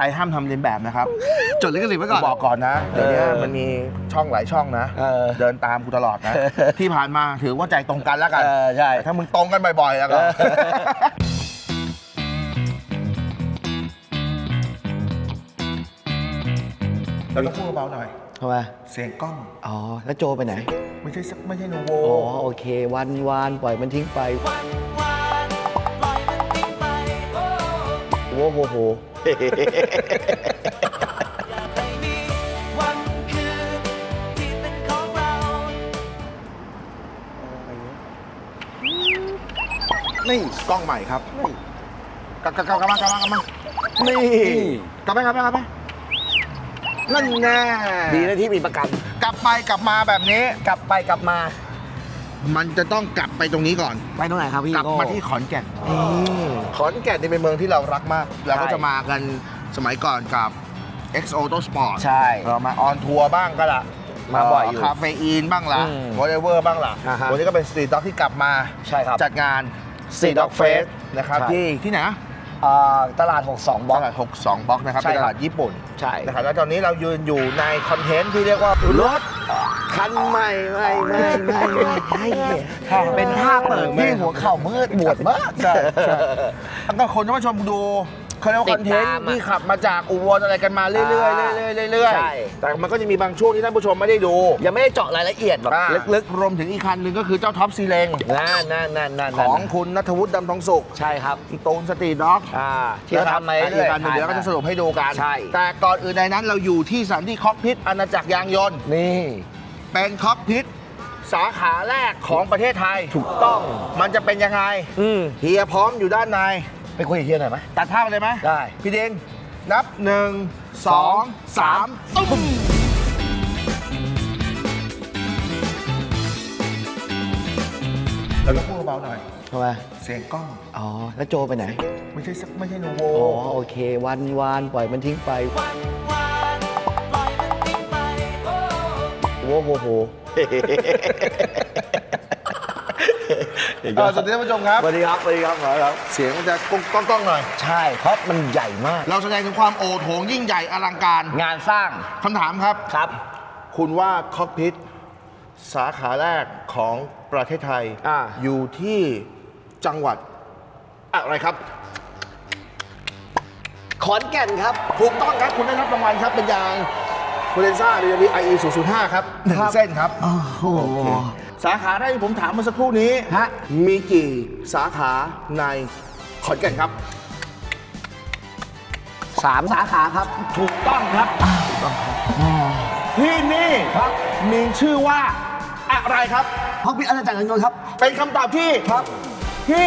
ใครห้ามทำเลียนแบบนะครับจดลิขสิทธิ์ไว้ก่อน บอกก่อนนะ เดี๋ยวนี้เออมันมีช่องหลายช่องนะ เออเดินตามกูตลอดนะ ที่ผ่านมาถือว่าใจตรงกันแล้วกันเออใช่ แต่ถ้ามึงตรงกันบ่อยๆแล้วก็เออเราต้องพูดเบาๆหน่อย ทำไมเสียงกล้อง อ๋อ แล้วโจไปไหน ไม่ใช่สักไม่ใช่โนโว อ๋อ โอเค วันวานปล่อยมันทิ้งไป โว้โหโหนี่กล้องใหม่ครับกลับกลับกลับกลับมากลับมากลับมานี่นี่กลับไปกลับไปกลับไปนั่นแน่ดีนะที่มีประกัน กลับไปกลับมาแบบนี้ กลับไปกลับมา มันจะต้องกลับไปตรงนี้ก่อน ไปตรงไหนครับพี่กลับโก้มาที่ขอนแก่นอืมขอนแก่นนี่เป็นเมืองที่เรารักมาก เราก็ใช่จะมากันสมัยก่อนกับ X Auto Sport ใช่ เรามาออนทัวร์บ้างก็ละมาบ่อยอยู่คาเฟอีนบ้างละอืมวอลเลเวอร์บ้างละอ่าฮะวันนี้ก็เป็นสตรีทด็อกที่กลับมา ใช่ครับ จัดงาน Street Dog Fest นะครับใช่ที่ที่ไหนนะ อ่าตลาด 62 บล็อก ตลาด62บล็อกนะครับใช่เป็นครับตลาดญี่ปุ่นใช่ นะครับแล้วตอนนี้เรายืนอยู่ในคอนเทนต์ที่เรียกว่ารถคันใหม่ไม่ไม่ไม่ไม่ไม่ค่ะเป็นท่าเปิดไม่ที่หัวเข่ามืดปวดมากใช่ใช่แล้วก็คนที่มาชมดู เขาเรียกว่าคอนเทนติดต์ตามอะที่ขับมาจากอุบลอะไรกันมาเรื่อยๆเรื่อยๆเรื่อยใช่ ๆแต่มันก็จะมีบางช่วงที่ท่านผู้ชมไม่ได้ดูยังไม่ได้เจาะรายละเอียดแบบอ่าลึกรวมถึงอีกคันหนึ่งก็คือเจ้าท็อปซีเลงๆนั่นนั่นนั่นนั่นของคุณนัทวุฒิดำทองสุขใช่ครับตูนสตรีทด็อก อ่าที่เราทำมาอีเรื่กอยคันหนึ่งเดี๋ยวเราก็จะสรุปให้ดูกัน ใช่ แต่ก่อนอื่นในนั้นเราอยู่ที่สถานที่คอกพิษอาณาจักรยางยนต์ นี่ เป็นคอกพิษสาขาแรกของประเทศไทย ถูกต้อง มันจะเป็นยังไง อืม เฮียพร้อมอยู่ด้านใน ไปคุยกับเฮียหน่อยไหมตัดภาพไปเลยไหมได้ พี่เดนนับหนึ่งสองสามตุ้มเราต้องพูดเบาๆหน่อย ทำไมเสียงกล้อง อ๋อ แล้วโจไปไหน ไม่ใช่สักไม่ใช่โนโวอ๋อ โอเค วันวานปล่อยมันทิ้งไปโว้โหโห เออสวัสดีท่านผู้ชมครับ สวัสดีครับสวัสดีครับขอครับ เสียงมันจะก้องก้องๆหน่อย ใช่เพราะมันใหญ่มาก เราแสดงถึงความโอโถงยิ่งใหญ่อลังการงานสร้างคำถามครับ ครับ คุณว่าคอกพิษสาขาแรกของประเทศไทยอ่าอยู่ที่จังหวัดอะไรครับ ขอนแก่นครับ ถูกต้องครับคุณได้รับรางวัลครับ เป็นยางคูเลนซ่า BW IE 005 ครับหนึ่งครับเส้นครับ โอ้โห สาขาแรกที่ผมถามเมื่อสักครู่นี้ ฮะ มีกี่สาขาในขอนแก่นครับ สามสาขาครับ ถูกต้องครับ ที่นี่ครับ มีชื่อว่าอะไรครับ พักพิอาณาจักรยานยนต์ครับ เป็นคำตอบที่ครับ ที่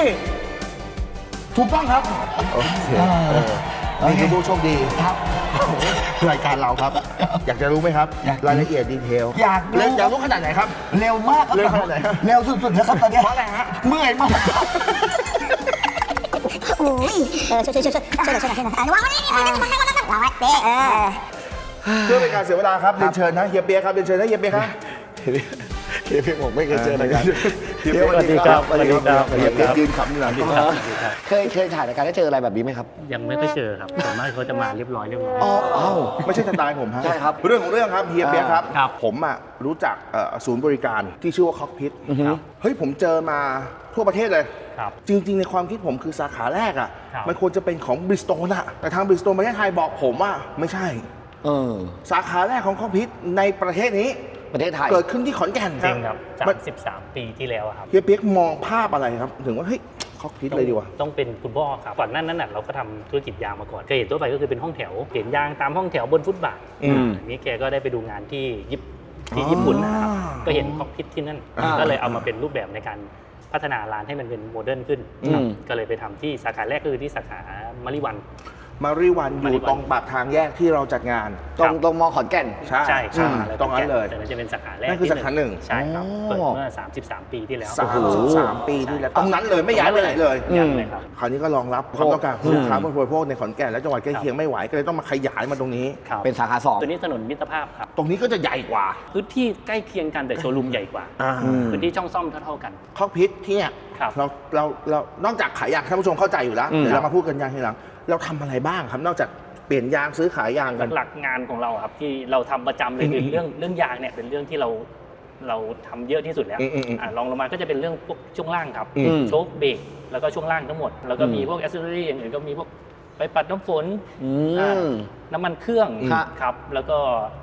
ถูกต้องครับ นี่คือผู้โชคดีครับ รายการเราครับ อยากจะรู้ไหมครับ อยากรู้รายละเอียดดีเทลอยากรู้ เร็วอยากรู้ขนาดไหนครับ เร็วมากครับเร็วขนาดไหนครับเร็วสุดๆนะครับตอนเนี้ยเพราะอะไรฮะ เมื่อยมาก โอ้ยเออช่วยช่วยช่วยช่วยช่วยช่วยช่วยอะวางไว้นี่วางไว้วางไว้วางไว้เป๊ะเออ เพื่อเป็นการเสียเวลาครับเรียนเชิญนะเฮียเปียกครับเรียนเชิญนะเฮียเปียกครับ เฮียเพียงผมไม่เคยเจอรายการเฮียเปียกสวัสดีครับสวัสดีครับเฮียเปียกยืนขำอยู่หลังที่ครับเคยเคยถ่ายรายการได้เจออะไรแบบนี้ไหมครับ ยังไม่ค่อยเจอครับส่วนมากเขาจะมาเรียบร้อยเรียบร้อยอ๋อเอ้าไม่ใช่สไตล์ผมฮะใช่ครับ เรื่องของเรื่องครับเฮียเปียกครับ ผมอะรู้จักศูนย์บริการที่ชื่อว่าคอกพิทเฮ้ยผมเจอมาทั่วประเทศเลยครับจริง ๆ ในความคิดผมคือสาขาแรกอะ มันควรจะเป็นของบริสโตนอะ แต่ทางบริสโตนประเทศไทยบอกผมว่าไม่ใช่เออสาขาแรกของคอกพิทในประเทศนี้ ประเทศไทย เกิดขึ้นที่ขอนแก่นจริงครับมัน 33 ปีที่แล้วอะครับเฮียเปียกมองภาพอะไรครับ ถึงว่าเฮ้ยคอกพิทเลยดีกว่า ต้องเป็นคุณพ่อครับก่อนหนั้นนั้นน่ะเราก็ทำธุรกิจยางมาก่อนเคยเห็นทั่วไปก็คือเป็นห้องแถวเห็นยางตามห้องแถวบนฟุตบาทอืมอันนี้แกก็ได้ไปดูงานที่ญี่ปุ่นที่ญี่ปุ่นนะครับอ๋อก็เห็นคอกพิทที่นั่น อ่าก็เลยเอามาเป็นรูปแบบในการพัฒนาร้านให้มันเป็นโมเดิร์นขึ้นครับอืม ก็เลยไปทำที่สาขาแรกก็คือที่สาขามาริวัน มารีวันอมาริยู่วันตรงปากทางแยกที่เราจัดงาน ตรงตรงมอขอนแก่น ใช่ใช่ใช่แล้วตรงนั้นเลย แต่มันจะเป็นสาขาแรกนั่นคือที่สาขาหนึ่งใช่ครับอ๋อเปิดเมื่อ 33 ปีที่แล้ว สามสิบสามปีที่แล้วตรงนั้นเลยไม่ย้ายไปไหนเลยยังเลยครับคราวนี้ก็รองรับความต้องการของลูกค้าผู้บริโภคในขอนแก่นและจังหวัดใกล้เคียงไม่ไหวก็เลยต้องมาขยายมาตรงนี้ ครับเป็นสาขาสอง ตัวนี้ถนนมิตรภาพครับ ตรงนี้ก็จะใหญ่กว่าพื้นที่ใกล้เคียงกันแต่โชว์รูมใหญ่กว่าอ่าอืม พื้นที่ช่องซ่อมเท่าๆกันคอกพิษที่เนี่ยครับ เราเราเรานอกจากขายยางท่านผู้ชมเข้าใจอยู่แล้วอืม เดี๋ยวเรามาพูดกันยางทีหลัง เราทำอะไรบ้างครับนอกจากเปลี่ยนยางซื้อขายยางกันหลักๆงานของเราอะครับที่เราทำประจำเลยคืออืมเรื่องเรื่องยางเนี่ยเป็นเรื่องที่เราเราทำเยอะที่สุดแล้วอืมอืมอืมอะลองลงมาก็จะเป็นเรื่องพวกช่วงล่างครับอืมโชคเบรกแล้วก็ช่วงล่างทั้งหมด แล้วก็มีพวกแอสเซสซอรี่อย่างอื่นก็มีพวกไปปัดน้ำฝนอือ่ามน้ำมันเครื่องอืมครับ แล้วก็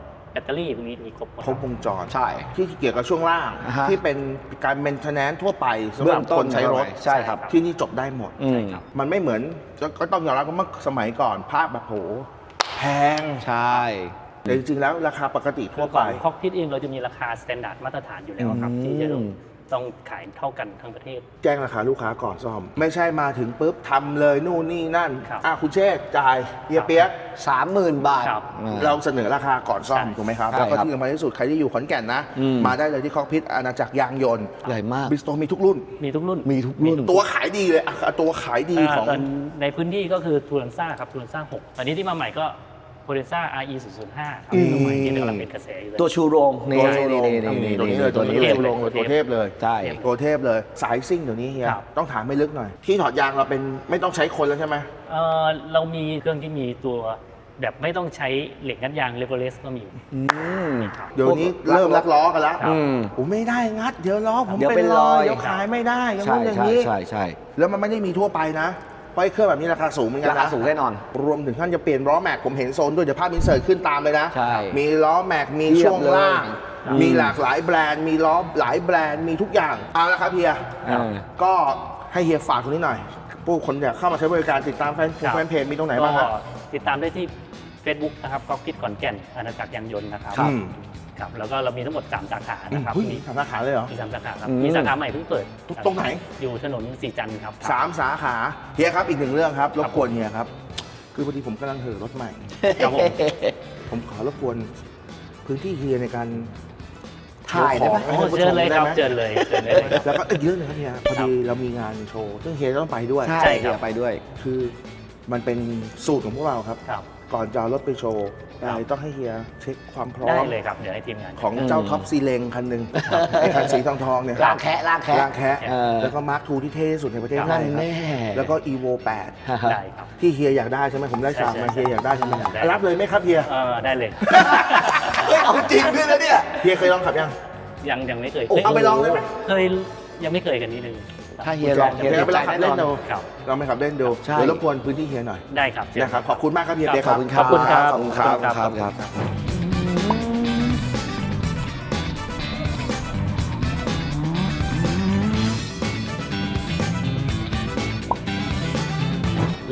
แบ ตเตอรี่พวกนี้มีครบหมด ครบวงจรใช่ ที่เกี่ยวกับช่วงล่าง อ่าฮะ ที่เป็นการเมนเทนแนนทั่วไปสำหเบื้รัอบงต้คนนใช้รถใช่ครับ ที่นี่จบได้หมด อืม มันไม่เหมือนก็ก็ต้องยอมรับว่าเมื่อสมัยก่อนภาพแบบโหแพงใช่ แต่จริงๆแล้วราคาปกติทั่ทั่ววไปไป คอกพิทเองเราจะมีราคาสแตนดาร์ดมาตรฐานอยู่แล้วครับ อืมที่จะ ต้องต้องขายเท่ากันทั้งประเทศ แจ้งราคาลูกค้าก่อนซ่อม ไม่ใช่มาถึงปุ๊บทำเลยนู่นนี่นั่นครับอะคุณเชษฐ์จ่ายเฮียเปียกสามหมื่นบาท ครับ อ่า เราเสนอราคาก่อนซ่อมใช่ ถูกไหมครับ ใช่แล้วก็ครับที่สำคัญที่สุดใครที่อยู่ขอนแก่นนะ อืม มาได้เลยที่คอกพิทอาณาจักรยางยนต์ใหญ่มาก บิสโตมีทุกรุ่น มีทุกรุ่นมีทุกรุ่น ตัวขายดีเลยอะตัวขายดีของาตนในพื้นที่ก็คือทูรันซ่าครับทูรันซ่า6ตอนนี้ที่มาใหม่ก็ โพเรซ่า RE 005ครับอืมตัวใหม่ที่กำลังเป็นกระแสอยู่เลย ตัวชูโรงนี่ตัวโชว์โรงนี่ตัวนี้เลยตัวนี้เทเลยพเลยโรงเลยตัวเทพเลยใช่ตัวเทพเลยสายซิ่งเดี๋ยวนี้เฮียครับ ต้องถามไม่ลึกหน่อย ที่ถอดยางเราเป็นไม่ต้องใช้คนแล้วใช่ไหม เอ่อเรามีเครื่องที่มีตัวแบบไม่ต้องใช้เหล็กงัดยางเลเวลเลสก็มีอืมครับ เดี๋ยวนี้เริ่มลักล้อกันแล้วอืมโอ้ไม่ได้งัด เดี๋ยวล้อผมเดี๋ยวเป็นเป็นรอยรอยเดี๋ยวขายไม่ได้อย่างใช่นู้นอย่างใช่นี้ ใช่ใช่แล้วมันไม่ได้มีทั่วไปนะ เพราะไอ้เครื่องแบบนี้ราคาสูงเหมือนกันรานะคาสูงแน่นอน รวมถึงท่านจะเปลี่ยนล้อแม็กผมเห็นโซนด้วยเดี๋ยวภาพอินเสิร์ตขึ้นตามเลยนะ ใช่มีล้อแม็กมีเทียบช่วงล่างเลยมีหลากหลายแบรนด์ มีล้อหลายแบรนด์มีทุกอย่างเอาละครับเฮีย เออ ก็ให้เฮียฝากตรงนี้หน่อย ผู้คนอยากเข้ามาใช้บริการติดตามแฟนครับ แฟนเพจมีตรงไหนบ้างฮะก็ติดตามได้ที่ Facebook นะครับก็คิดก่อนแก่นอาณาจักรยานยนต์นะครับครับ ครับแล้วก็เรามีทั้งหมด 3 สาขานะครับเฮ้ยมีสามสาขาเลยเหรอมีสามสาขาครับอืมมีสาขาใหม่เพิ่งเปิดตรงไหนอยู่ถนนสีจันทร์ครับสามสาขาเฮียครับอีกหนึ่งเรื่องครับรบกวนเฮียครับ คือพอดีผมกำลังเห่อรถใหม่ครับผมผมขอรบกวนพื้นที่เฮียในการถ่ายได้ไหมโชโอ้ว์ของเชิญเลยครับให้เชิผู้ชมญเลยเชิญเลยได้ไหมแล้วก็อีกเรื่องหนึงครับเฮียพอดีเรามีงานโชว์ซึ่งเฮียต้องไปด้วยใช่ใช่ครับเดี๋ยวไปด้วย คือมันเป็นสูตรของพวกเราครับครับ ก่อนจะเอารถไปโชว์ครับอะไรต้องให้เฮียเช็คความพร้อได้มเลยครับ เดี๋ยวให้ทีมงาน ของอืมเจ้าท็อปซีเลงคันหนึ่งไอ้คันสีทองทองๆเนี่ยล่างแคะล่างแคะล่างแคะเออ แล้วก็มาร์คทูที่เท่ที่สุดในประเทศไทนั่ยนครับ แน่แล้วก็ evo ได้ครับ 8 ที่เฮียอยากได้ใช่ไหมผมได้ใช่ฝากมาใช่เฮียอยากได้ใช่ไหมได้ รับเลยไหมครับเฮียเออได้เลย เฮ้ยเอาจริงด้วยนะเนี่ย เฮียเคยลองขับยัง ยังยังไม่เคยโอ้เอาไปลองเลยไหม เคยยังไม่เคยกันนี้เลย ถ้าเฮียลองเฮีเฮียยติดไปใจลองขับแน่เล่นอนนดูครับ ลองไปขับเล่นดูใช่ เดี๋ยวรบกวนพื้นที่เฮียหน่อยได้ครับเชิญนะครับขอบคุณมากครับเฮียเปียกขคอบรับคุณครับ ขอบคุณครับ ขอบคุณครับ ขอบคุณครับครับครับ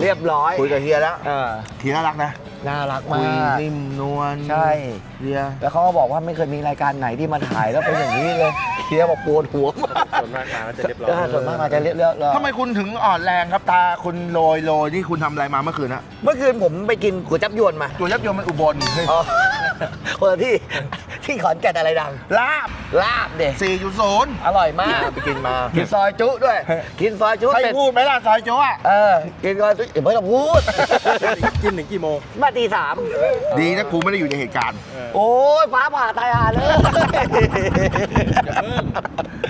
เรียบร้อยคุยกับเฮียแล้วเออ เฮียน่ารักนะ น่ารักคุมายก นิ่มนวลใช่เฮียแล้วเขาก็บอกว่าไม่เคยมีรายการไหนที่มาถ่ายแล้วเป็นอย่างนี้เลยเฮียบอกปวดหัวมากส่วนมากมาจะเรียบร้อยเออส่วนมากมาจะเรียบเรียบร้อยทำไมคุณถึงอ่อนแรงครับตาคุณโรยโรยนี่คุณทำอะไรมาเมื่อคืนนะเมื่อคืนผมไปกินก๋วยจับยวนมาตัวยับยนต์มันอุบลเฮ้ยอ๋อคนละที่ที่ขอนแก่นอะไรดัง ลาบลาบเด็ด4.0 อร่อยมากไปกินมากินซอยจุด้วย กินซอยจุให้เสร็จพูดไหมล่ะซอยโจ้อะเออกินซอยจุอย่าไม่ต้องพูด กินถึงกี่โมงมาตีสามดีนะกูไม่ได้อยู่ในเหตุการณ์โอ้ยฟ้าผ่าตายหาเลย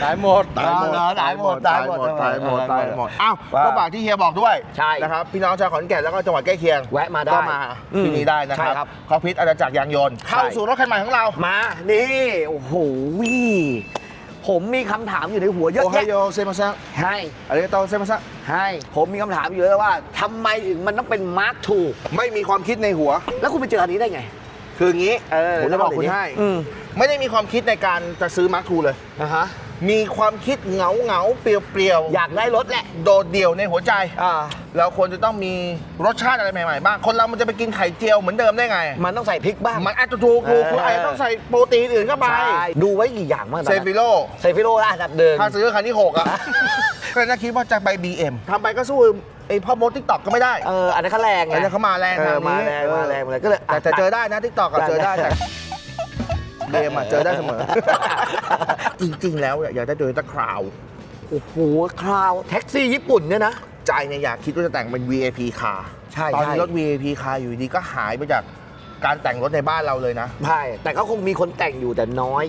ตายหมดตายหมดตายหมดตายหมดตายหมดตายหมดอ้าวว่าก็ฝากที่เฮียบอกด้วยใช่นะครับพี่น้องชาวขอนแก่นแล้วก็จังหวัดใกล้เคียงแวะมาได้ก็มาอืมที่นี่ได้นะคใช่รับครับเขาพิษอาณาจักรยางยนต์เข้าสู่รถคันใหม่ของเรามานี่โอ้โห ผมมีคำถามอยู่ในหัวเยอะโอไฮแยะโอเซมาซังให้อะไรก็ต้องเซมาซังให้ผมมีคำถามอยู่เลยว่าทำไมถึงมันต้องเป็นมาร์คทูไม่มีความคิดในหัว แล้วคุณไปเจออันนี้ได้ไง คืออย่างนี้เออผมจะบอกคุณเล่าหน่อยดิให้ อืม ไม่ได้มีความคิดในการจะซื้อมาร์คทูเลย นะฮะ มีความคิดเหงาเหงาๆเปลี่ยวเปลี่ยวๆอยากได้รถแหละ โดดเดี่ยวในหัวใจ อ่า เราควรจะต้องมีรสชาติอะไรใหม่ๆบ้าง คนเรามันจะไปกินไข่เจียวเหมือนเดิมได้ไง มันต้องใส่พริกบ้าง มันอาจจะถูกถูกเออคุณอาจจะต้องใส่โปรตีนอื่นเข้าไป ใช่ดูไว้กี่อย่างบ้างตอนเซนั้นฟิโล เซฟิโลละอันดับเดินถ้าซื้อคันที่ 6 อะ ก็น่าคิดว่าจะไป BM ทำไปก็สู้ไอ้พ่อมดทิกตอกก็ไม่ได้ เออ อันนั้นเขาแรงไงอันนี้เขามาแรงเอทาองมานี้แรงมาแรงมาแรงก็เลยแต่แต่เจอได้นะทิกตอกก็เจอได้แต่ เบมอะเจอได้เสมอ จริงๆ แล้วอยากได้โดยตะคราว โอ้โหคราวแท็กซี่ญี่ปุ่นเนี่ยนะ ใจเนี่ยอยากคิดว่าจะแต่งเป็น VIP คาร์ใช่ตอนใช่นี้รถ VIP คาร์อยู่ดีก็หายไปจากการแต่งรถในบ้านเราเลยนะ ใช่ แต่ก็คงมีคนแต่งอยู่แต่น้อย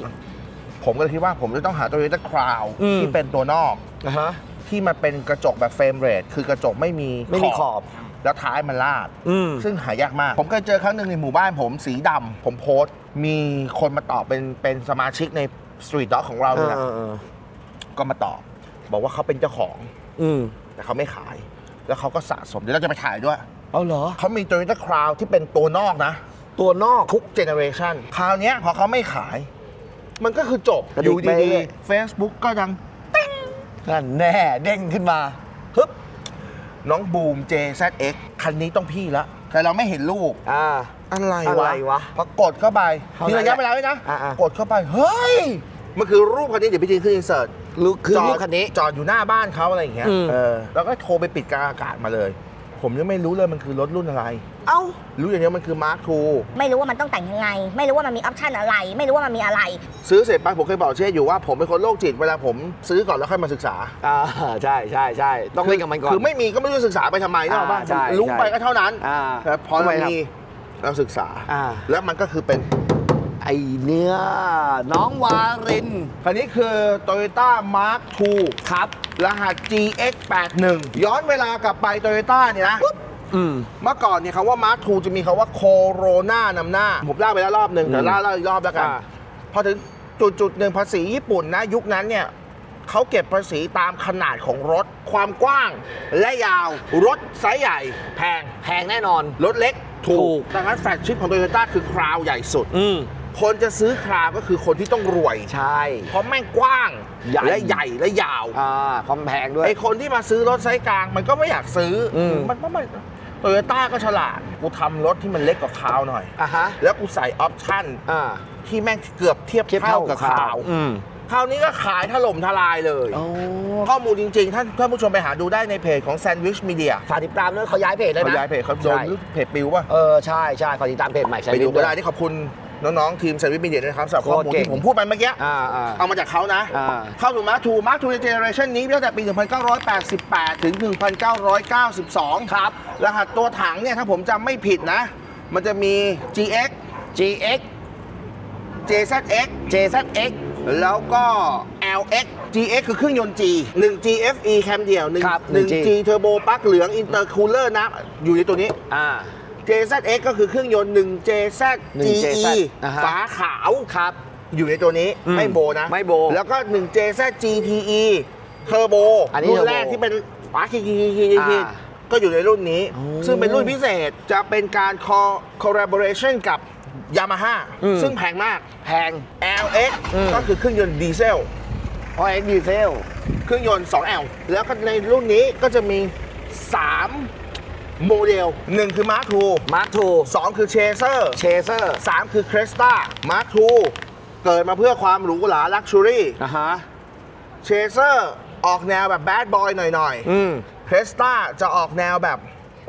ผมก็เลยคิดว่าผมจะต้องหา Toyota Crown อืม ที่เป็นตัวนอก นะฮะ ที่มันเป็นกระจกแบบเฟรมเรทคือกระจกไม่มีไม่มีขอบ แล้วท้ายมันลาด อืม ซึ่งหายากมาก ผมเคยเจอครั้งหนึ่งในหมู่บ้านผมสีดำผมโพสต์ มีคนมาตอบเป็นเป็นสมาชิกในสตรีทด็อกของเราเอเนี่ยอนะเออเออก็มาตอบ บอกว่าเขาเป็นเจ้าของ อืมแต่เขาไม่ขาย แล้วเขาก็สะสม เดี๋ยวเราจะไปถ่ายด้วย เอาเหรอ เขามี Toyota Crown ที่เป็นตัวนอกนะ ตัวนอก ทุกเจเนอเรชันคราวเนี้ยพอเขาไม่ขาย มันก็คือจบ กระอดิกยู่ไปดีเรื่อย ๆ Facebook ก็ดังนั่นแน่เด้งขึ้นมาฮึบ น้องบูม JZX คันนี้ต้องพี่ละ แต่เราไม่เห็นรูปอ่า อะไรอะไรวะพอกดเข้าไปเท่ามีนั้นระยะเวลาด้วยนะ อ่าๆ กดเข้าไป เฮ้ย มันคือรูปคันนี้เดี๋ยวพี่จีนขึ้นอินเสิร์ต ลูกคือจอลูดกคันนี้ จอดอยู่หน้าบ้านเขาอะไรอย่างเงี้ย อืม เออ แล้วก็โทรไปปิดกลางอากาศมาเลย ผมยังไม่รู้เลยมันคือรถรุ่นอะไร เอ้า รู้อย่างเดียวมันคือ Mark II ไม่รู้ว่ามันต้องแต่งยังไง ไม่รู้ว่ามันมีออปชันอะไร ไม่รู้ว่ามันมีอะไร ซื้อเสร็จไปผมเคยบอกเช่อยู่ว่าผมเป็นคนโรคจิตเวลาผมซื้อก่อนแล้วค่อยมาศึกษาอ่าใช่ใช่ใช่ต้องเล่นกับมันก่อน คือไม่มีก็ไม่รู้จะศึกษาไปทำไมนะอ่าว่าใช่รู้ใช่ไปก็เท่านั้นอ่าแต่พอทำไมเราครับ มีเราศึกษา อ่า แล้วมันก็คือเป็น ไอเนื้อน้องวารินคันนี้คือ Toyota Mark II ครับ รหัส GX81 ย้อนเวลากลับไป Toyota เนี่ยนะอืม เมื่อก่อนเนี่ยคำว่า Mark II จะมีคำว่า Corona นำหน้า ผมเล่าไปแล้วรอบหนึ่งแต่อืมเล่าเล่าอีกรอบแล้วกัน อ่า พอถึงจุดจุดหนึ่งภาษีญี่ปุ่นนะ ยุคนั้นเนี่ยเขาเก็บภาษีตามขนาดของรถ ความกว้างและยาว รถไซส์ใหญ่ แพง แพงแน่นอน รถเล็กถูถูก กดังนั้นแฟลกชิพของโตโยต้าคือคราวใหญ่สุด อืม คนจะซื้อคราวก็คือคนที่ต้องรวย ใช่ เพราะแม่งกว้างใหญ่ และใหญ่และยาวอ่าความแพงด้วย ไอคนที่มาซื้อรถไซส์กลางมันก็ไม่อยากซื้ออม มันเพราะมันโตโยต้าก็ฉลาด กูทำรถที่มันเล็กกว่าคราวหน่อย อะฮะแล้วกูใส่ออปชั่นอ่าที่แม่งเกือบเทียบเท่ากับคราวอืมคราวนี้ก็ขายถล่มทลายเลย โอ้ข้อมูลจริงๆ ท่านท่านผู้ชมไปหาดูได้ในเพจของ Sandwich Media ฝากติดตามด้วยเขาย้ายเพจเลยเขานะย้ายเพจเขาโดนใช่เพจปิวป่ะ เออใช่ใช่ฝากติดตามเพจใหม่ไปดูก็ได้วยที่ขอบคุณ น้องๆทีม Sandwich Media ด้วยนะครับสำหรับข้อมูลโคตรเก่งที่ผมพูดไปเมื่อกี้อ่าอ่าเอามาจากเขานะอ่าเข้าสู่มาร์ทูมาร์ทูในเจเนอเรชันนี้ตั้งแต่ปี 1988 ถึง 1992 ครับ รหัสตัวถังเนี่ยถ้าผมจำไม่ผิดนะ มันจะมี GX GX JZX JZX แล้วก็ LX GX คือเครื่องยนต์ G 1 GFE แคมเดียวครับ1 1 1G G เทอร์โบปลั๊กเหลืองอินเตอร์คูลเลอร์นะอยู่ในตัวนี้อ่า JZX ก็คือเครื่องยนต์1 JZ 1 GE JZ อ่าฮะ ฝาขาวครับ อยู่ในตัวนี้อืมไม่โบนะ ไม่โบแล้วก็1 JZ GTE เทอร์โบอันนี้รุ่นเทอร์โบแรกที่เป็นฝาคีคีคีคีคีอ่าก็อยู่ในรุ่นนี้ โอ้ซึ่งเป็นรุ่นพิเศษจะเป็นการ co- collaboration กับ Yamaha อืม ซึ่งแพงมาก แพง LX อืม ก็คือเครื่องยนต์ดีเซล เพราะ X ดีเซล เครื่องยนต์ 2L แล้วก็ในรุ่นนี้ก็จะมี 3 โมเดล 1 คือ Mark II มาร์คทู2คือ Chaser เชเซอร์3คือ Cresta Mark II เกิดมาเพื่อความหรูหรา Luxury อะฮะ Chaser ออกแนวแบบ Bad Boy หน่อยอืมๆ Cresta จะออกแนวแบบ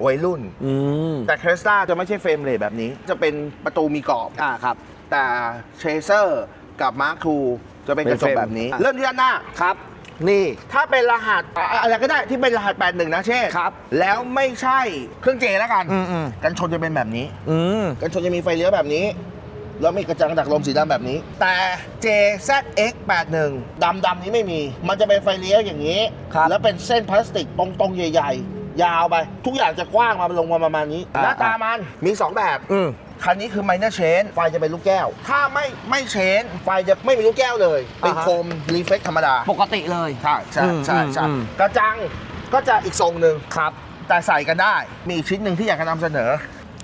วัยรุ่น อืมแต่ Cresta จะไม่ใช่เฟรมเรทแบบนี้ จะเป็นประตูมีกรอบ อ่าครับ แต่ Chaser กับ Mark II จะเป็นกระจกแบบนี้เป็นเฟรมเริ่มที่ด้านหน้า ครับ นี่ ถ้าเป็นรหัสอะอะไรก็ได้ที่เป็นรหัส 81 นะเช่ครับแล้วไม่ใช่เครื่องเจแล้วกัน อืมอืม กันชนจะเป็นแบบนี้ อืม กันชนจะมีไฟเลี้ยวแบบนี้ แล้วมีกระจังดักลมสีดำแบบนี้ แต่ JZX81 ดำดำๆนี้ไม่มี มันจะเป็นไฟเลี้ยวอย่างนี้ ครับแล้วเป็นเส้นพลาสติกตรงๆใหญ่ ๆ ยาวไป ทุกอย่างจะกว้างมาลงมาประมาณนี้ อ่า หน้าตามันมี 2 แบบ อืม คันนี้คือ minor chain ไฟจะเป็นลูกแก้ว ถ้าไม่ไม่เชนไฟจะไม่มีลูกแก้วเลย เป็นอ่าฮะโคมรีเฟกธรรมดา ปกติเลย ใช่ใช่ใช่อืมใช่อืมกระจังก็จะอีกทรงหนึ่งครับ แต่ใส่กันได้ มีอีกชิ้นหนึ่งที่อยากจะนำเสนอ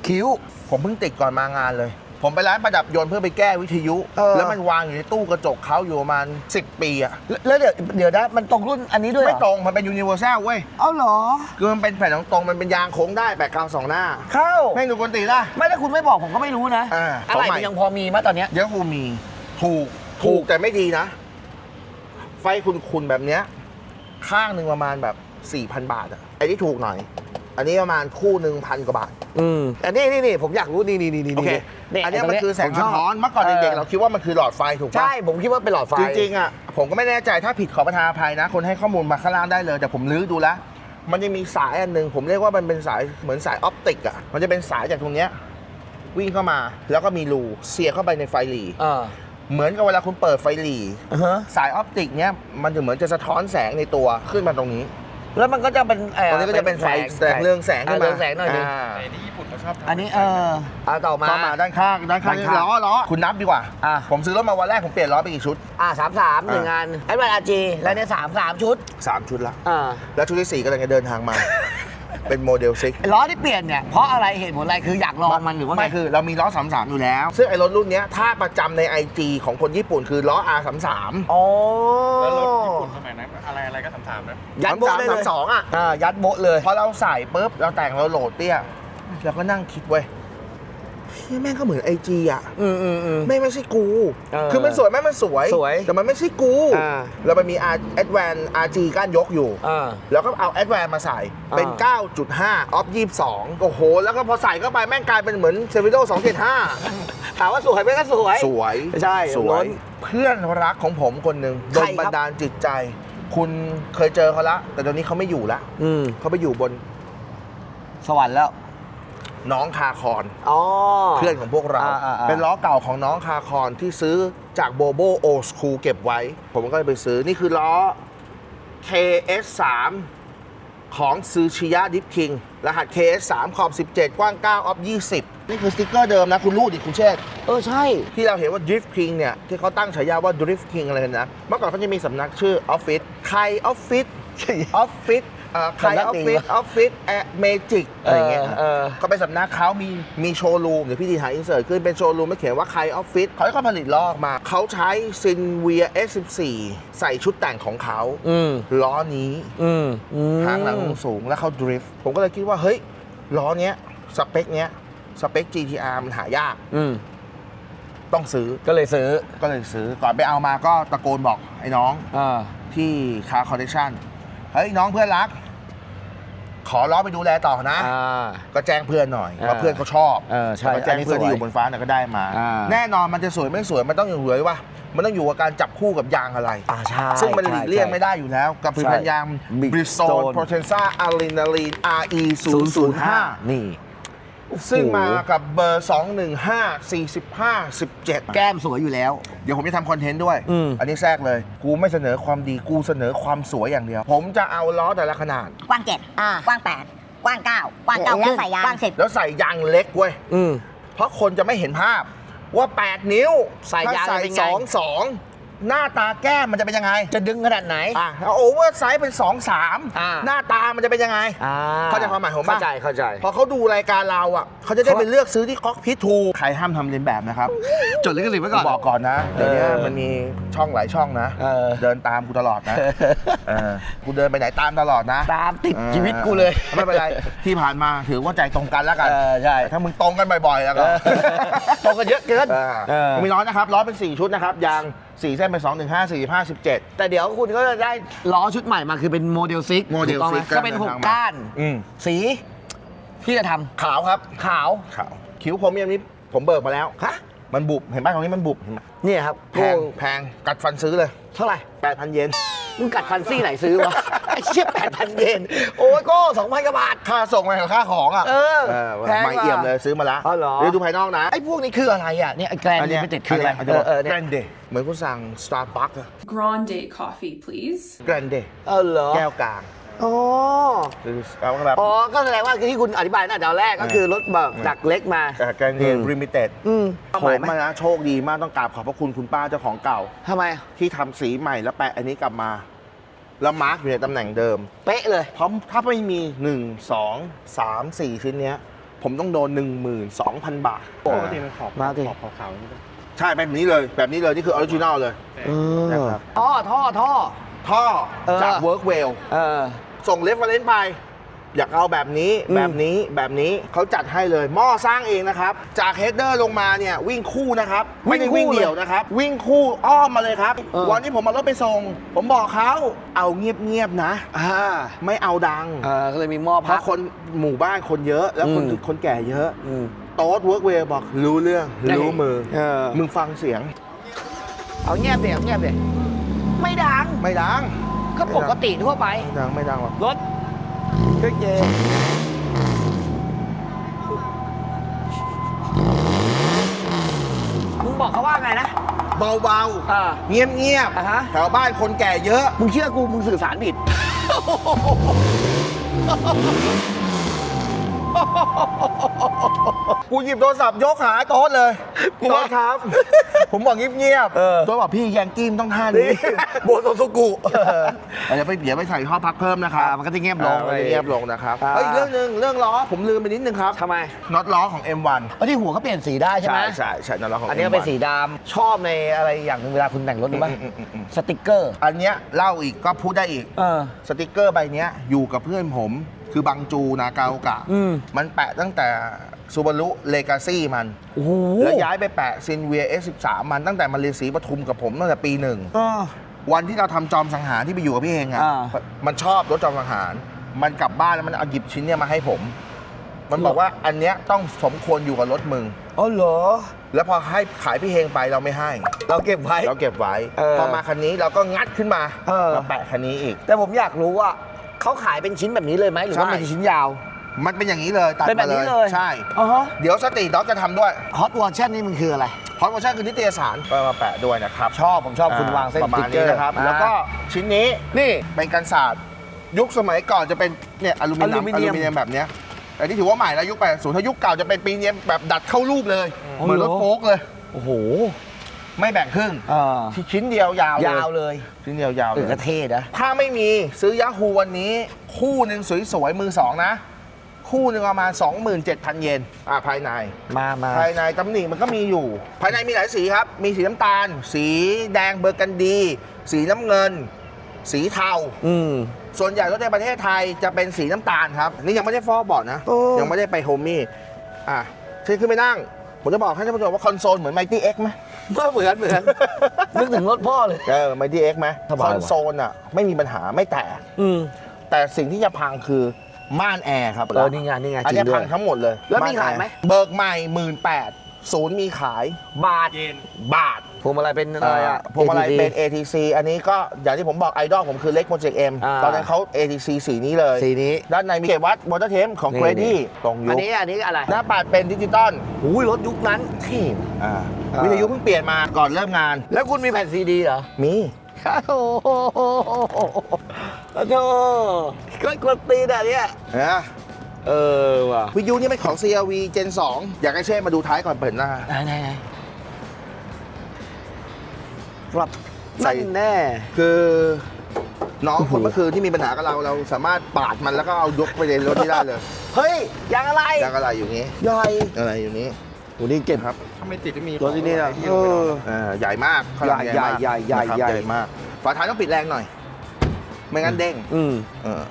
คิ้ว ผมเพิ่งติดก่อนมางานเลย ผมไปร้านประดับยนต์เพื่อไปแก้วิทยุ เออ แล้วมันวางอยู่ในตู้กระจกเขาอยู่ประมาณ10 ปีอะแล้วเดี๋ยวเดี๋ยวนะมันตรงรุ่นอันนี้ด้วยเหรไม่อตรงมันเป็นยูนิเวอร์แซลเว้ย เอาเหรอ คือมันเป็นแผ่นตรงๆมันเป็นยางโค้งได้แปดกาวสองหน้าเข้าไม่ดูกวนตีละไม่ถ้าคุณไม่บอกผมก็ไม่รู้นะอ่าอะไรของใหม่ มันยังพอมีไหมตอนเนี้ยเดี๋ยวกูมี ถูกถูกแต่ไม่ดีนะ ไฟคุณๆแบบเนี้ย ข้างหนึ่งประมาณแบบ 4,000 บาทอะไอ้ที่ถูกหน่อย อันนี้ประมาณคู่หนึ่งพันกว่าบาท อืม อันนี้นี่นี่ผมอยากรู้นี่นี่นี่นี่โอเคนี่อันเนี้ยตรงมันคือแสงสะท้อนเมื่อก่อนเด็กๆเราคิดว่ามันคือหลอดไฟถูกปะใช่ผมคิดว่าเป็นหลอดไฟจริงๆอะผมก็ไม่แน่ใจถ้าผิดขอประทานอภัยนะ คนให้ข้อมูลมาข้างล่างได้เลย แต่ผมลื้อดูแล้วมันจะมีสายอันหนึ่งผมเรียกว่ามันเป็นสายเหมือนสายออปติกอะมันจะเป็นสายจากตรงเนี้ยวิ่งเข้ามาแล้วก็มีรูเสียบเข้าไปในไฟหลีเออเหมือนกับเวลาคุณเปิดไฟหลีอ่าฮะสายออปติกเนี้ยมันจะเหมือนจะสะท้อนแสงในตัวขึ้นมาตรงนี้ แล้วมันก็จะเป็นเตรงนี้ก็จะเป็นไฟแสงเรืองแสงขึ้นมาเรืองแสงหน่อยหนึงาอันนี้เออเอาต่อมาเข้ามาด้านข้างด้านข้างด้านข้างล้อล้อคุณนับดีกว่า อะ ผมซื้อรถมาวันแรกผมเปลี่ยนล้อไปกี่ชุด อ่าสามสามหนึ่งอ่างานไอ้บัตรอาจีแล้วเนี่ยสามสามชุด 3 ชุดละ อ่า แล้วชุดที่4กำลังจะเดินทางมา เป็นโมเดลซิกล้อที่เปลี่ยนเนี่ยเพราะอะไรเหตุผลอะไรคืออยากลองมันหรือว่าไงไม่คือเรามีล้อ33อยู่แล้ว ซึ่งไอ้รถรุ่นเนี้ยถ้าประจำใน IG ของคนญี่ปุ่นคือล้อ R33 อ๋อแล้วรถญี่ปุ่นสมัยนั้นอะไรอะไรก็ทำตามนะยัดโบะได้เลย33อะอ่ายัดโบะเลยพอเราใส่ปุ๊บเราแต่งเราโหลดเตี้ยเราก็นั่งคิดเว้ย เฮ้ยแม่งก็เหมือน IG อะอืมอืมอืม แม่งไม่ใช่กู เออคือมันสวยแม่งมันสวย สวยแต่มันไม่ใช่กูอ่า แล้วมันมี R Advan RG ก้านยกอยู่ อ่า แล้วก็เอา Advan มาใส่เป็นอ่9.5 ออฟ 22 โอ้โห แล้วก็พอใส่เข้าไปแม่งกลายเป็นเหมือน c e v i t o 275 ถามว่าสวยไหมก็สวย สวยใช่สวรยถเพื่อนรักของผมคนหนึ่งโดใครนครับ บันดาลจิตใจ คุณเคยเจอเขาละ แต่ตอนนี้เขาไม่อยู่ละอืมเขาไปอยู่บนสวรรค์แล้ว น้องคาคอนอ๋อ เพื่อนของพวกเรา อ่าอ่าอ่า เป็นล้อเก่าของน้องคาคอนที่ซื้อจากโบโบโอสคูเก็บไว้ ผมก็เลยไปซื้อนี่คือล้อ KS3 ของซูชิยะดิฟคิงรหัส KS3 ขอบ 17 กว้าง 9 ออฟ 20 นี่คือสติกเกอร์เดิมนะ คุณรูดดิคุณเชษฐ์ เออ ใช่ ที่เราเห็นว่า Drift King เนี่ย ที่เขาตั้งฉายาว่า Drift King อะไรนะ เมื่อก่อนเขาจะมีสำนักชื่อออฟฟิศใครออฟฟิศออฟฟิศ ใครออฟฟิศออฟฟิศแอเมจิกอะไรอย่างเงี้ยเออ ก็เป็นสำนักเขามีมีโชว์รูมเดี๋ยวพี่ดีหาอินเสิร์ตขึ้นเป็นโชว์รูมไม่เขียนว่าใครออฟฟิศเขาก็ผลิตล้อออกมา เขาใช้ซินเวีย S14 ใส่ชุดแต่งของเขาอืมล้อนี้อืมอืมทางหลังสูงแล้วเขาดริฟต์ผมก็เลยคิดว่าเฮ้ยล้อเนี้ยสเปคเนี้ยสเปค GTR มันหายากอืมต้องซื้อก็เลยซื้อก็เลยซื้อก่อนไปเอามาก็ตะโกนบอกไอ้น้อง อ่าที่คาร์คอนเนคชั่นเฮ้ย น้องเพื่อนรัก ขอล้อไปดูแลต่อนะ อ่า ก็แจ้งเพื่อนหน่อยอ่าว่าเพื่อนเขาชอบเออใช่แล้วก็แจ้งอันนี้เพื่อนที่สวยอยู่บนฟ้าเนี่ยก็ได้มา อ่า แน่นอนมันจะสวยไม่สวยมันต้องอยู่เหลือว่า มันต้องอยู่กับการจับคู่กับยางอะไร อ่าใช่ ซึ่งมันหลีกเลี่ยงใช่ไม่ได้อยู่แล้ว กับผลิตภัณฑ์ยาง Bridgestone Bridgestone Potenza Adrenaline RE 005 นี่ ซึ่งมากับเบอร์ 215 45 17 แก้มสวยอยู่แล้ว เดี๋ยวผมจะทำคอนเทนต์ด้วยอืมอันนี้แทรกเลย กูไม่เสนอความดีกูเสนอความสวยอย่างเดียว ผมจะเอาล้อแต่ละขนาด กว้างเจ็ดกว้างแปดกว้างเก้ากว้างเก้าโอ้โหแล้วใส่ยางกว้างสิบแล้วใส่ยางเล็กเว้ยอืมเพราะคนจะไม่เห็นภาพว่า 8 นิ้ว ใส่ยางถ้ใส่เป็นไงสองสอง หน้าตาแก้มมันจะเป็นยังไง จะดึงขนาดไหน อะแล้วโอเวอร์ไซส์เป็น 2 อ่า 3 หน้าตามันจะเป็นยังไง อ่าเข้าใจความหมายผมปะ เข้าใจเข้าใจ พอเขาดูรายการเราอะเขาจะได้เขาไปเลือกซื้อที่ก๊อกพิทูใครห้ามทำเลียนแบบนะครับ จดลิขสิทธิ์ไว้กูก่อน บอกก่อนนะเดี๋ยวนี้เออมันมีช่องหลายช่องนะเออ เดินตามกูตลอดนะเออกูเดินไปไหนตามตลอดนะตามติดออชีวิตกูเลยไม่เป็นไรที่ผ่านมาถือว่าใจตรงกันแล้วกันเออใช่แต่ถ้ามึงตรงกันบ่อยๆแล้วก็เออตรงกันเยอะเกินเออเออ มีน้อยนะครับล้อเป็น 4 ชุดนะครับยาง 4เส้นเป็น2 1 5 4 5 17 แต่เดี๋ยวคุณก็จะได้ล้อชุดใหม่มาคือเป็นโมเดลซิกโมเดลถูกต้องไหซิกก็เป็นหกก้าน อืมสีที่จะทขาวครับำขาว ขาว คิ้วผมยังนี้ผมเบิกมาแล้วฮะมันบุบเห็นป่ะตรงนี้มันบุบเห็นไหมเนี่ยครับแพงแพงกัดฟันซื้อเลย เท่าไหร่ 8,000 เยน มึงกัดฟันซี่ไหนซื้อวะ ไอ้เชี่ยแปดพันเยน โอ้ยโก็สองพันกว่าบาท ค่าส่งไปกับค่าของอะเออเออแพงไม่เอี่ยมเลยซื้อมาแล้วอ๋อเหรอเดี๋ยวดูภายนอกนะไอ้พวกนี้คืออะไรอะเนี่ยไอ้แกรนด์ลิมิเต็ดคืออะไรนเอนี้อเออแกเนี่ยรนเดเหมือนคุณสั่ง Starbucks อะ Grande coffee, please. แกรนเดเออเหรอ แก้วกลาง อ๋อ หรือเอาแบบอ๋อ ก็แสดงว่าคือที่คุณอธิบายตั้งแต่ตอนแรกก็คือรถแบบดักเล็กมาแกรนเดอืมริมิเต็ดอืมผมมานะโชคดีมากต้องกราบขอบพระคุณคุณป้าเจ้าของเก่า ทำไม ที่ทำสีใหม่แล้วแปะอันนี้กลับมา แล้วมาร์กอยู่ในตำแหน่งเดิม เป๊ะเลย เพราะถ้าไม่มี 1 2 3 4 ชิ้นเนี้ย ผมต้องโดน 12,000 บาท ปกติมันขอบมาดิ ขอบขาวๆนี่ปะใช่เป็นแบบนี้เลย แบบนี้เลย นี่คือออริจินอลเลยนะครับท่อท่อท่อ ท่อเออ จาก Workwell เออ ส่งเรฟเฟรนซ์ไป อยากเอาแบบนี้อืม แบบนี้แบบนี้เขาจัดให้เลยหม้อสร้างเองนะครับ จากเฮดเดอร์ลงมาเนี่ยวิ่งคู่นะครับไม่ได้วิ่งเดี่ยวนะครับ วิ่งคู่อ้อมมาเลยครับเออวันที่ผมเอารถไปส่ง ผมบอกเขาเอาเงียบๆนะ อ่าไม่เอาดัง เออก็เลยมีหม้อเพพัราะกคนหมู่บ้านคนเยอะ แล้วคนอืม คนแก่เยอะ อืม โต๊ดเวิร์กเวย์บอกรู้เรื่องรู้มือ เออ มึงฟังเสียง เอาเงียบเดี๋ยวเงียบเดี๋ยว ไม่ดัง ไม่ดังก็ปกติทั่วไป ไม่ดังไม่ดังหรอกรถเครื่องเจมึงบอกเขาว่าไงนะ เบาอ่าๆ เงียบอ่าฮะๆแถวบ้านคนแก่เยอะ มึงเชื่อกูมึงสื่อสารผิด กูหยิบโทรศัพท์ยกหาโต๊ดเลยโต๊ดครับ ผมบอกเงียบเออ ๆโต๊ดบอกพี่แยงกิ้มต้องท่านี้ โบโซซุกุ เออเดี๋ยวไปเดี๋ยวไปใส่ท่อพักเพิ่มนะครับอ่ามันก็จะเงียบลงอ่ามันจะเงียบลงนะครับอ่า เอ้ยอีกเรื่องหนึ่งเรื่องล้อผมลืมไปนิดนึงครับทำไม น็อตล้อของ M1 เอันที่หัวก็เปลี่ยนสีได้ใช่ไหมใช่ใช่น็อตล้อของ อันนี้ก็เป็น M1 สีดำชอบในอะไรอย่างหนึ่งเวลาคุณแต่งรถหรือเปล่าอืมอืมอืม สติกเกอร์ อันเนี้ยเล่าอีกก็พูดได้อีก เออ สติกเกอร์ใบเนี้ยอยู่กับเพื่อนผม คือบังจูนากาโอกะอืม มันแปะตั้งแต่ซูบารุเลกาซี่มัน โอ้โหแล้วย้ายไปแปะซินเวีย S13 มันตั้งแต่มันเรียนศรีปทุมกับผมตั้งแต่ปีหนึ่ง เออ วันที่เราทำจอมสังหารที่ไปอยู่กับพี่เองอะอ่า มันชอบรถจอมสังหาร มันกลับบ้านแล้วมันเอาหยิบชิ้นเนี้ยมาให้ผม มันบอกว่าอันเนี้ยต้องสมควรอยู่กับรถมึง อ๋อเหรอ แล้วพอให้ขายพี่เฮงไปเราไม่ให้ เราเก็บไว้ เราเก็บไว้ เออพอมาคันนี้เราก็งัดขึ้นมาเออ มาแปะคันนี้อีก แต่ผมอยากรู้ว่า เขาขายเป็นชิ้นแบบนี้เลยไหมหรือว่าใช่มันเป็นชิ้นยาว มันเป็นอย่างนี้เลยตัดเป็นแบมาบเลนี้ยเลย ใช่ อ๋อฮะเดี๋ยวสตรีทด็อกจะทำด้วยฮอตวอร์ชันนี่มันคืออะไร ฮอตเวอร์ชันคือนิตยสารก็มาแปะด้วยนะครับชอบผมชอบคุณวางเส้นประมาสณติ๊กเกอนี้ร์นะครับ อ่า แล้วก็ชิ้นนี้นี่เป็นกันศาสตร์ยุคสมัยก่อนจะเป็นเนี่ยอลูมิเนียมอลูมิอเนียมลูมิเนียมแบบเนี้ยแต่ที่ถือว่าใหม่แล้วยุค80ถ้ายุคเก่าจะเป็นปีเนียมแบบดัดเข้ารูปเลย เหมือนรถโฟล์กเลย โอ้โห ไม่แบ่งครึ่งเออที่ชิ้นเดียวยาวเลยาวเลยชิ้นเดียวยาวเอเลอยกระเท่นะ ถ้าไม่มีซื้อยาฮูวันนี้ คู่หนึ่งสวยๆ มือสองนะ คู่หนึ่งประมาณ 27,000 เยนอ่าภายใน มามาภายในตำหนิมันก็มีอยู่ ภายในมีหลายสีครับ มีสีน้ำตาล สีแดงเบอร์กันดี สีน้ำเงิน สีเทา อืม ส่วนใหญ่รถในประเทศไทยจะเป็นสีน้ำตาลครับ นี่ยังไม่ได้ฟอกบอร์ดนะ โอ้ ยังไม่ได้ไปโฮมมี่อะขึ้นขึ้นไปนั่ง ผมจะบอกให้ท่านผู้ชมว่าคอนโซลเหมือนไมตี้เอ็กไหม ก็เหมือนเหมือนนึกถึงรถพ่อเลย เออไมตี้เอ็กไหมสบายคว่ะ อนโซลอะไม่มีปัญหาไม่แตก อืมแต่สิ่งที่จะพังคือม่านแอร์ครับเออนี่ไงนี่ไงอันจริเนี้งยด้วพัยงทั้งหมดเลยแล้วมีนขายไหมเบิกใหม่หมื่นแปดศูนย์มีขายบาทเยนบาท พวงมาลัยเป็นอะไรอะ พวงมาลัย ATC เป็น ATC อันนี้ก็อย่างที่ผมบอกไอดอลผมคือเล็กโปรเจกต์เอ็มอ่า ตอนนั้นเขา ATC สีนี้เลย สีนี้ ด้านในมีเก็บวัดวอเตอร์เทมของนี่ เกรดี้ตรงยุอันคนี้อันนี้อะไรหน้าปัดเป็นดิจิตอลหูยรถยุคนั้นเท่อ่าอ่า วิทยุเพิ่งเปลี่ยนมาก่อนเริ่มงาน แล้วคุณมีแผ่นซีดีเหรอมี โอ้โหโอ้โหก็กดตีนอะเนี่ยนะเออว่ะวิทยุนี่เป็นของ CRV Gen 2 อยากให้เช่มาดูท้ายก่อนเปิดหน้า ไหนไหนไหน ครับใส่ นั่นแน่ คือน้องโอ้โหคนเมื่อคืนที่มีปัญหากับเราเราสามารถปาดมันแล้วก็เอายกไปในรถที่ได้เลยเฮ้ยยางอะไรยางอะไรอยู่นี้ใหญ่อะไรอยู่นี้โหนี่เก็บครับถ้าไม่ติดไม่มีรถที่นี่นะที่เออ อ่าใหญ่มากข้างลังใหญ่มากใหญ่ใหญ่นะครับใหญ่ใหญ่มากฝาท้ายต้องปิดแรงหน่อย ไม่งั้นเด้งอืมเออ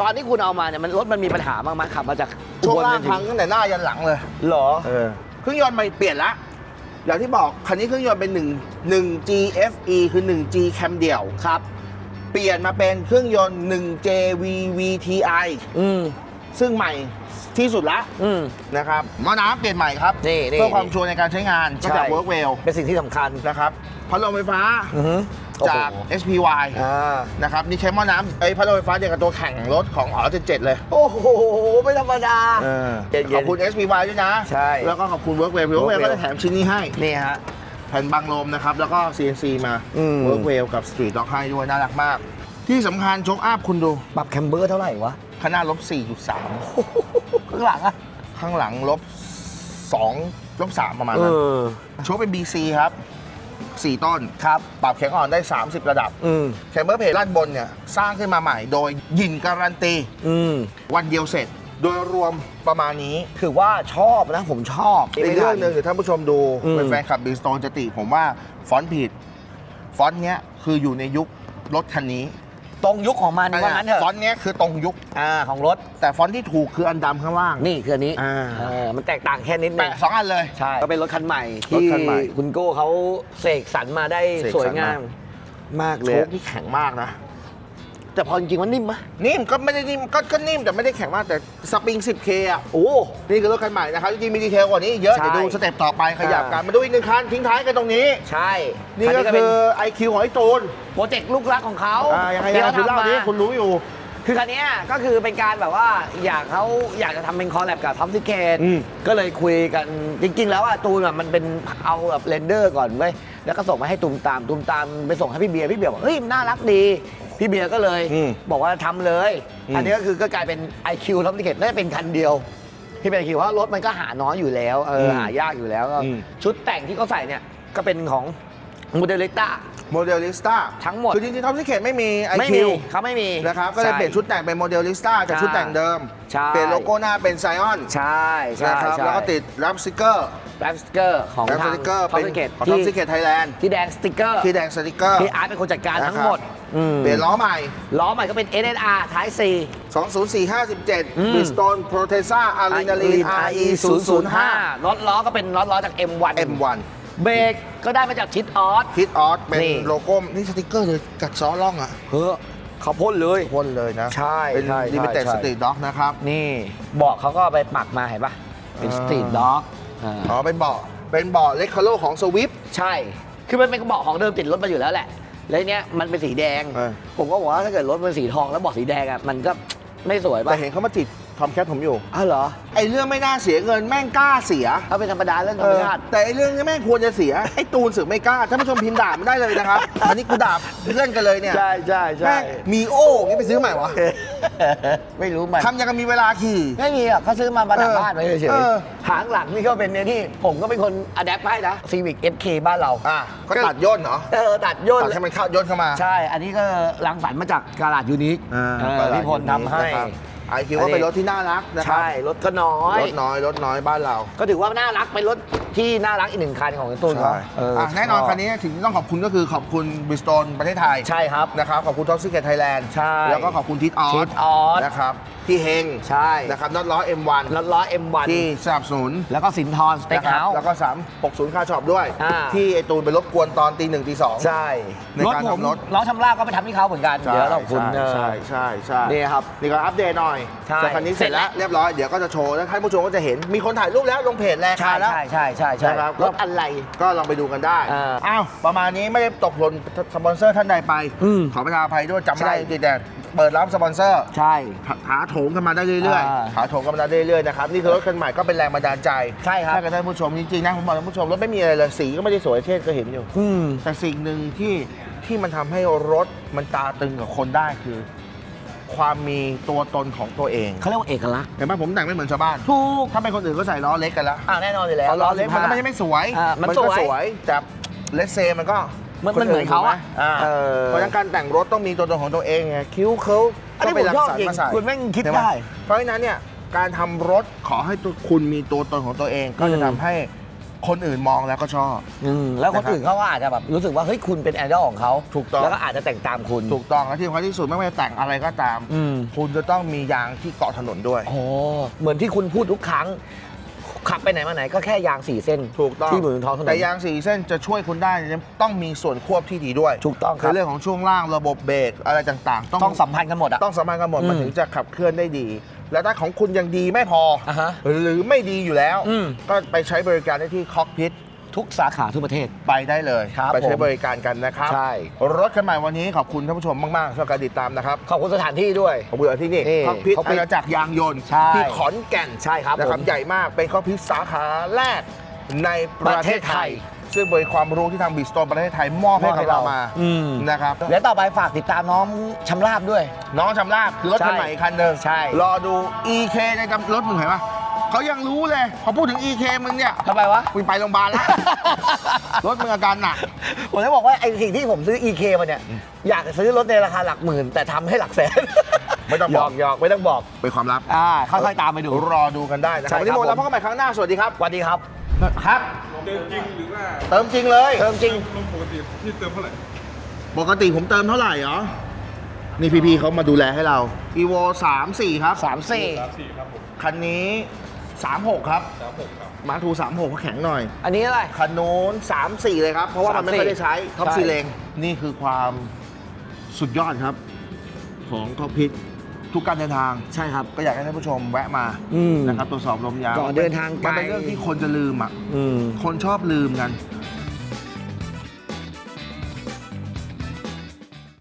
ตอนที่คุณเอามาเนี่ยมันรถมันมีปัญหาบ้างไหมขับมาจากช่วงล่างอุบพังตั้งแต่หน้ายันหลังเลย เหรอ เออเครื่องยนต์ไม่เปลี่ยนละ อย่างที่บอกคันนี้เครื่องยนต์เป็น1 1 GFE คือ 1G แคมเดี่ยวครับ เปลี่ยนมาเป็นเครื่องยนต์ 1 JVVTI อืมซึ่งใหม่ที่สุดละอืม นะครับหม้อน้ำเปลี่ยนใหม่ครับนี่นี่เพื่อความชัวร์ในการใช้งานก็จาก Workwell เป็นสิ่งที่สำคัญ นะครับพัดลมไฟฟ้า อือฮึ จากโอ้โห SPY อ่านะครับนี่ใช้หม้อน้ำไอ้ยพัดลมไฟฟ้าเดียวกับตัวแข่งรถของอ๋อเจ็ดเลยโอ้โห ไม่ธรรมดา เออเย็นๆขอบคุณ SPY ด้วยนะใช่แล้วก็ขอบคุณ Workwell Workwell Workwell ก็จะแถมชิ้นนี้ให้นี่ฮะ แผ่นบังลมนะครับ แล้วก็ CNC มา อืม Workwell กับ Street Lock ให้ด้วยน่ารักมาก ที่สำคัญโชคอัพคุณดูปรับแคมเบอร์เท่าไหร่วะข้างหน้าลบ4.3 ข้างหลังอะข้างหลังลบ2ลบ3ประมาณเอนั้น อ โชคเป็น BC ครับ 4 ต้น ครับ ปรับแข็งอ่อนได้ 30 ระดับอืมแคมเบอร์เพลด้านบนเนี่ยสร้างขึ้นมาใหม่โดยยินการันตี อืมวันเดียวเสร็จ โดยรวมประมาณนี้ ถือว่าชอบนะผมชอบ อีกเรื่องหนึ่งเดี๋ยวท่านผู้ชมดูอืม เป็นแฟนคลับบีสโตนจะติผมว่าฟอนต์ผิด ฟอนต์เนี้ยคืออยู่ในยุครถคันนี้ ตรงยุคของมันว่างั้นเถฟออะนต์เนี้ยคือตรงยุค อ่าของรถ แต่ฟอนต์ที่ถูกคืออันดำข้างล่าง นี่คืออันนี้อ่า เออมันแตกต่างแค่นิดนึงแปะสองอันเลย ใช่ก็เป็นรถคันใหม่รถที่คันใหม่คุณโก้เขาเสกสรรมาได้เสกสรรสวยงาม มากเลโชย คนี่แข็งมากนะ แต่พอจริงๆมันนิ่มมะนิ่มก็ไม่ได้นิ่มก็ก็นิ่มแต่ไม่ได้แข็งมากแต่สปริง 10K อะโอ้นี่คือรถคันใหม่นะครับจริงๆมีดีเทลกว่านี้อีกเยอะ ใช่เดี๋ยวดูสเต็ปต่อไปขยับกันอ่ามมาดูอีกหนึ่งคันทิ้งท้ายกันตรงนี้ ใช่นี่ก็เป็คือ IQ ของไอ้ตูนโปรเจกต์ลูกรักของเขาอ่ายังไงที่ยังไงเขาคุณทำเล่ามาดิคุณรู้อยู่ คือคันเนี้ยก็คือเป็นการแบบว่าอยากเขาอยากจะทำเป็นคอลแลบกับท็อปซิเกตอืมก็เลยคุยกันจริง ๆ แล้วอะตูนอะมันเป็นเอาแบบเรนเดอร์ก่อนไว้ยแล้วก็ส่งมาให้ตูมตามตูมตามไปส่งให้พี่เบียร์พี่เบียร์บอกเฮ้ยมันน่ารักดี พพี่เบียร์ก็เลยอืมบอกว่าทำเลยอืมอันนี้ก็คือก็กลายเป็น IQ ท็อปติเกตน่าจะเป็นคันเดียวที่เป็น IQ เพราะรถมันก็หาน้อยอยู่แล้วเออหายากอยู่แล้วก็อืม ชุดแต่งที่เขาใส่เนี่ยก็เป็นของ โมเดลิต้า โมเดลิสต้าทั้งหมด คือจริงๆท็อปซิเคตไม่มีไอไม่คิมีวเขาไม่มีนะครับก็เลยเปลี่ยนชุดแต่งเป็นโมเดลิสต้าจากใช่ชุดแต่งเดิม ใช่ เปลี่ยนโลโก้หน้าเป็นไซออนใช่ใช่นะครับใช่แล้วก็ติดรับสติกเกอร์แรปสติกเกอร์ของรับทาสงติกเกอร์ท็อปเป็นติเกตของท็อปที่ซิเคตไทยแลนด์ที่แดงสติกเกอร์ที่แดงสติกเกอร์ ที่อาร์ตเป็นคนจัดการทั้งนะครับหมดอืมเปลี่ยนล้อใหม่ ล้อใหม่ก็เป็น NSR Type C 20457อืม Bridgestone Proteza Adrenaline RE 005 รถล้อก็เป็นรถล้อจาก M1 M1 เบรกก็ได้มาจากชิดออสฮิตออสเป็นนี่ โลโก้นี่สติกเกอร์เลยกัดซ้อล่องอะเฮ้อเขาพ่นเลย พ่นเลยนะใช่เป็นใช่ใช่ Limited ใช่ Street Dog นะครับนี่เบาะเขาก็เอาไปปักมาเห็นปะเป็นอ่าสตรีทด็อกอ๋อเป็นเบาะเป็นเบาะเลคคาโลของสวิฟ ใช่ คือมันเป็นกระเบาะของเดิมติดรถมาอยู่แล้วแหละ แล้วทีเนี้ยมันเป็นสีแดง เออ ผมก็บอกว่าถ้าเกิดรถเป็นสีทองแล้วเบาะสีแดงอะมันก็ไม่สวยแต่ป่ะเห็นเขามาจิตท อมแคทผมอยู่ อ้าวเหรอ ไอ้เรื่องไม่น่าเสียเงินแม่งกล้าเสียเอาเป็นธรรมดาเรื่องธรเอรมอชาติ แต่ไอ้เรื่องนี้แม่งควรจะเสีย ไอ้ตูนสึกไม่กล้าท่านผู้ชมพิมพ์ด่ามันได้เลยนะครับ อันนี้กูด่าเพื่อนกันเลยเนี่ยใช่ใช่แม่ใช่งมีโอ้งี้ไปซื้อใหม่วะไม่รู้มันทำยังกับมีเวลาขี่ ไม่มีอะเขาซื้อมาประดับเออบ้านไว้เฉยเออ ๆหางหลังนี่ก็เป็นเนี่ยที่ผมก็เป็นคนอัดแอปให้นะ Civic FK บ้านเราอะก็ตัดย่นเหรอเออตัดย่น ตัดให้มันเข้าย่นเข้ามา ใช่ อันนี้ก็รังสรรค์มาจากกาลาดยูนิคอ่าเออพี่พลทำให้ ไอคิวก็เป็นรถที่น่ารักนะครับใช่รถก็น้อยรถน้อยรถน้อยบ้านเรา ก็ถือว่าน่ารักเป็นรถที่น่ารักอีกหนึ่งคันของตูนเขาใช่เอออะแน่นอนชบคันนี้ถึงที่ต้องขอบคุณก็คือขอบคุณบิสโตนประเทศไทยใช่ครับนะครับขอบคุณท็อปซิเกตไทยแลนด์ใช่แล้วก็ขอบคุณทิศออทิสศออสนะครับที่เฮงใช่นะครับน็อตล้อ M1 รถล้อ M1 ที่สนับสนุนแล้วก็สินทรสเต็กนะครับเฮาส์แล้วก็360ค่าช็อปด้วยอ่าที่ไอตูนไปรบกวนตอนตีหนึ่งตีสองใช่ในการผมทำรถล้อชำระก็ไปทำที่เขาเหมือนกันเดี๋ยวเราคุณใช่ใช่ใช่ใช่นี่ครับนี่ก็อัปเดตหน่อยใช่ แต่คันนี้เสร็จแล้วเสร็จแล้วเรียบร้อย เดี๋ยวก็จะโชว์แล้วท่านผู้ชมก็จะเห็น มีคนถ่ายรูปแล้วลงเพจแลกใช่แล้วใช่ใช่ใช่ใช่ นะครับรถอะไรก็ลองไปดูกันได้อ่าอ้าวประมาณนี้ไม่ได้ตกหล่นสปอนเซอร์ท่านใดไป อืมขอประทานอภัยด้วยจำไม่ได้ใช่ จริงๆแต่เปิดรับสปอนเซอร์ ใช่ถถาโถงกันมาได้เรื่อยอ่าๆถาโถงกันมาได้เรื่อยๆนะครับ นี่คือรถคันใหม่ก็เป็นแรงบันดาลใจใช่ครับ ให้กับท่านผู้ชมจริงๆนะผมบอกท่านผู้ชมรถไม่มีอะไรเลยสีก็ไม่ได้สวยเช่นก็เห็นอยู่ อืม แต่สิ่งหนึ่งที่ที่มันทำให้รถมันตาตึงกับคนได้คือ ความมีตัวตนของตัวเองเขาเรียกว่าเอกลักษณ์เห็นไหมผมแต่งไม่เหมือนชาวบ้าน ถูก ถ้าเป็นคนอื่นก็ใส่ล้อเล็กกันแล้วอ่าแน่นอนอยู่แล้วเอาล้อเล็กมันก็ไม่15ใช่ไม่สวยอ่ามันก็สวย สวยแต่เลสเซมันก็มันมันเหมือนเขาอะถูกไหมอ่าเออ เพราะฉะนั้นการแต่งรถต้องมีตัวตนของตัวเองไงคิ้วเคิ้วอันนี้ก็ไปรัผมชอบสรรจริงมาใส่คุณแม่งคิดเห็นหมได้ เพราะฉะนั้นเนี่ยการทำรถขอให้ตัวคุณมีตัวตนของตัวเองก็จะอืมทำให้ คนอื่นมองแล้วก็ชอบ อืมแล้วคนนะครับ อื่นเขาก็อาจจะแบบรู้สึกว่าเฮ้ยคุณเป็นแอดอลของเขาถูกต้อง แล้วก็อาจจะแต่งตามคุณ ถูกต้องและที่สำคัญที่สุดไม่ว่าจะแต่งอะไรก็ตาม อืม คุณจะต้องมียางที่เกาะถนนด้วย โอ้เหมือนที่คุณพูดทุกครั้ง ขับไปไหนมาไหนก็แค่ยางสี่เส้นถูกต้องที่บนท้องถนน แต่ยางสีเส้นจะช่วยคุณได้ต้องมีส่วนควบที่ดีด้วยถูกต้องคคืรับอเรื่องของช่วงล่างระบบเบรกอะไรต่างๆต้องต้องสัมพันธ์กันหมดอะ ต้องสัมพันธ์กันหมดอืมมันถึงจะขับเคลื่อนได้ดี แล้วถ้าของคุณยังดีไม่พอออะฮะหรือไม่ดีอยู่แล้ว อืม ก็ไปใช้บริการได้ที่คอกพิททุกสาขาทุกประเทศ ไปได้เลย ครับไปใช้ผมบริการกันนะครับใช่ รถคันใหม่วันนี้ขอบคุณท่านผู้ชมมากๆสำหรับการติดตามนะครับ ขอบคุณสถานที่ด้วย ขอบคุณที่นี่นี่คอกพิท Cockpit อาณาจักรยางยนต์ใช่ที่ขอนแก่นใช่ครับนะครับผม ใหญ่มากเป็นคอกพิทสาขาแรกในประเทศไทย ซึ่งบริความรู้ที่ทางบิสโตนประเทศไทยมอบให้กับเรามาอืม นะครับ เดี๋ยวต่อไปฝากติดตามน้องชำราบด้วย น้องชำราบคือรถใช่คันใหม่อีกคันหนึ่งใช่ รอดู EK ในจำรถมึงเห็นปะเขายังรู้เลยพอพูดถึง EK มึงเนี่ยทำไมวะ มึงไปโรงพยาบาลแล้ว รถมึงอาการหนัก ผมจะบอกว่าไอ้สิ่งที่ผมซื้อ EK มาเนี่ย อยากจะซื้อรถในราคาหลักหมื่น แต่ทำให้หลักแสนไม่ต้องหยบออกกหยอกไม่ต้องบอก เป็นความลับอ่าค่อยๆตามไปดู รอดูกันได้นะครับใช่วันนี้ครับหมดแล้วผมพบกันใหม่ครั้งหน้าสวัสดีครับ สวัสดีครับ ครับ เติมจริงหรือว่าเติมจริงเลย เติมจริงลมปกติที่เติมเท่าไหร่ปกติผมเติมเท่าไหร่เหรอ นี่พี่ๆเขามาดูแลให้เรา evo 3 4 ครับ สามสี่สามสี่ครับผมคันนี้ 36 ครับ สามหกครับ มาทู36เขาแข็งหน่อย อันนี้อะไร คันโน้น3 4 เลยครับ เพราะว่ามันไม่3-4ค่อยได้ใช้ท็อปใช่ ซีเลงนี่คือความสุดยอดครับ ของคอพิท ทุกการเดินทาง ใช่ครับ ก็อยากให้ท่านผู้ชมแวะมาอืมนะครับตรวจสอบลมยางก่อนเดินทางไกล มันเป็นเรื่องที่คนจะลืมอะ อืม คนชอบลืมกัน